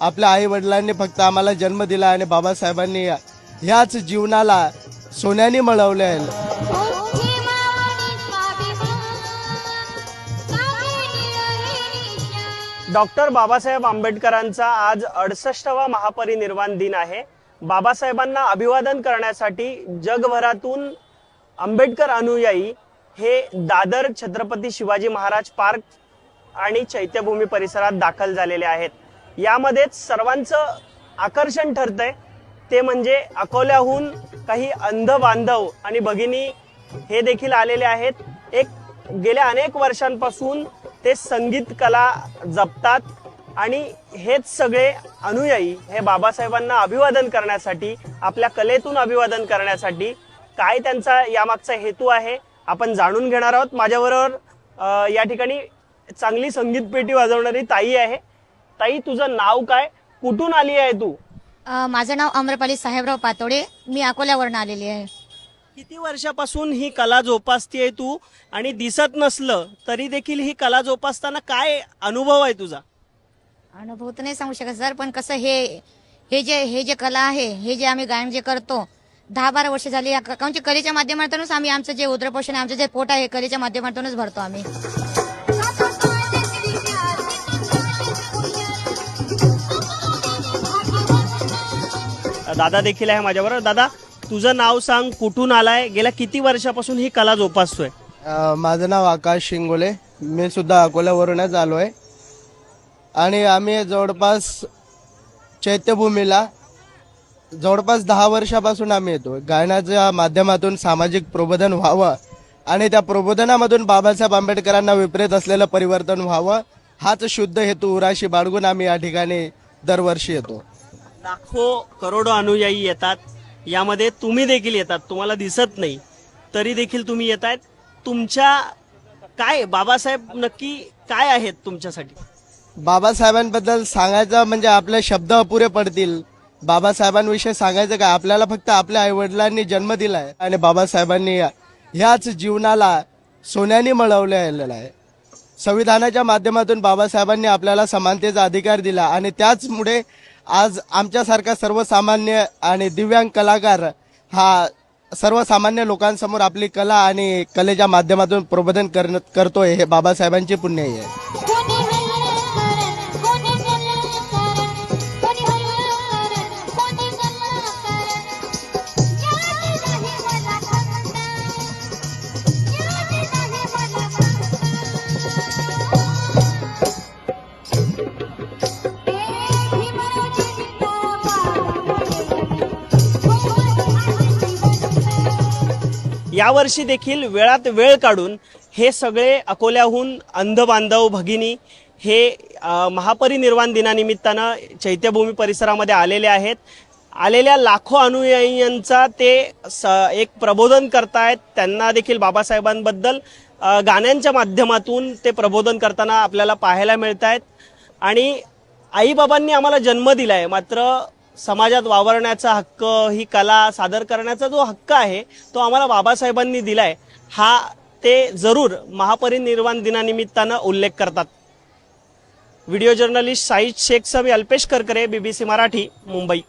आपल्या आई वडिलांनी फक्त आम्हाला जन्म दिला आणि बाबासाहेबांनी ह्याच जीवनाला सोन्याने मळवले आहे. डॉक्टर बाबासाहेब आंबेडकरांचा आज अडसष्टवा महापरिनिर्वाण दिन आहे. बाबासाहेबांना अभिवादन करण्यासाठी जगभरातून आंबेडकर अनुयायी हे दादर छत्रपती शिवाजी महाराज पार्क आणि चैत्यभूमी परिसरात दाखल झालेले आहेत. यामध्येच सर्वांचं आकर्षण ठरतंय. ते म्हणजे अकोल्याहून काही अंध बांधव आणि भगिनी हे देखील आलेले आहेत. एक गेल्या अनेक वर्षांपासून ते संगीत कला जपतात आणि हेच सगळे अनुयायी हे बाबासाहेबांना अभिवादन करण्यासाठी आपल्या कलेतून अभिवादन करण्यासाठी काय त्यांचा यामागचा हेतू आहे आपण जाणून घेणार आहोत. माझ्याबरोबर या ठिकाणी चांगली संगीत पेटी वाजवणारी ताई आहे. ताई तुझं नाव काय? कुठून आली आहे तू? अ, माझं नाव अम्रपाली साहेबराव पातोडे. मी अकोल्यावरून आलेली आहे. किती वर्षापासून ही कला जोपासतीये तू? आणि दिसत नसलं तरी देखील ही कला जोपासताना काय अनुभव आहे तुझा? अनुभव तर नाही सांगू शकत सर पण कसं हे हे जे हे जे कला आहे हे जे आम्ही गायन जे करतो दहा बारा वर्ष झाली या क- म्हणजे कलेच्या माध्यमातूनच आम्ही आमचं जे उद्रपोषण आमचं जे पोट आहे कलेच्या माध्यमातूनच भरतो आम्ही. दादा देखील आहे माझ्याबरोबर. दादा तुझं नाव सांग कुठून आलाय? गेल्या किती वर्षापासून ही कला जोपासतोय? अ, माझं नाव आकाश शिंगोले. मी सुद्धा अकोल्यावरूनच आलो आहे आणि आम्ही जवळपास चैत्यभूमीला जवळपास दहा वर्षापासून आम्ही येतो गायनाच्या माध्यमातून सामाजिक प्रबोधन व्हावं आणि त्या प्रबोधनामधून बाबासाहेब आंबेडकरांना विपरीत असलेलं परिवर्तन व्हावं हाच शुद्ध हेतू उराशी बाळगून आम्ही या ठिकाणी दरवर्षी येतो. लाखो करोडो अनुयायी येतात. यामध्ये तुम्ही देखील येतात. तुम्हाला दिसत नाही. तरी देखील तुम्ही येत आहेत तुमच्या काय बाबासाहेब नक्की काय आहेत तुमच्यासाठी? बाबासाहेबांबद्दल सांगायचं म्हणजे आपले शब्द अपुरे पडतील. बाबासाहेबांविषयी सांगायचं काय? आपल्याला फक्त आपल्या आईवडिलांनी जन्म दिला आहे आणि बाबासाहेबांनी ह्याच जीवनाला सोन्याने मळवलेलं आहे. संविधानाच्या माध्यमातून बाबासाहेबांनी आपल्याला समानतेचा अधिकार दिला आणि त्याचमुळे आज आमच्यासारखा सर्वसामान्य आणि दिव्यांग कलाकार हा सर्वसामान्य लोकांसमोर आपली कला आणि कलेच्या माध्यमातून प्रबोधन करतोय हे बाबासाहेबांचे पुण्य आहे. यावर्षी देखील वेळात वेळ काढून हे सगळे अकोल्याहून अंध बांधव भगिनी हे महापरिनिर्वाण दिनानिमित्तानं चैत्यभूमी परिसरामध्ये आलेले आहेत. आलेल्या लाखो अनुयायींचा ते स एक प्रबोधन करतायत. त्यांना देखील बाबासाहेबांबद्दल गाण्यांच्या माध्यमातून ते प्रबोधन करताना आपल्याला पाहायला मिळत आहेत आणि आईबाबांनी आम्हाला जन्म दिला आहे मात्र समाजात वावरण्याचा हक्क ही कला सादर करण्याचा जो हक्क आहे तो आम्हाला बाबासाहेबांनी दिलाय. हा ते जरूर महापरिनिर्वाण दिनानिमित्तानं उल्लेख करतात. व्हिडिओ जर्नलिस्ट साईद शेख सबी अल्पेश करकरे बीबीसी मराठी मुंबई.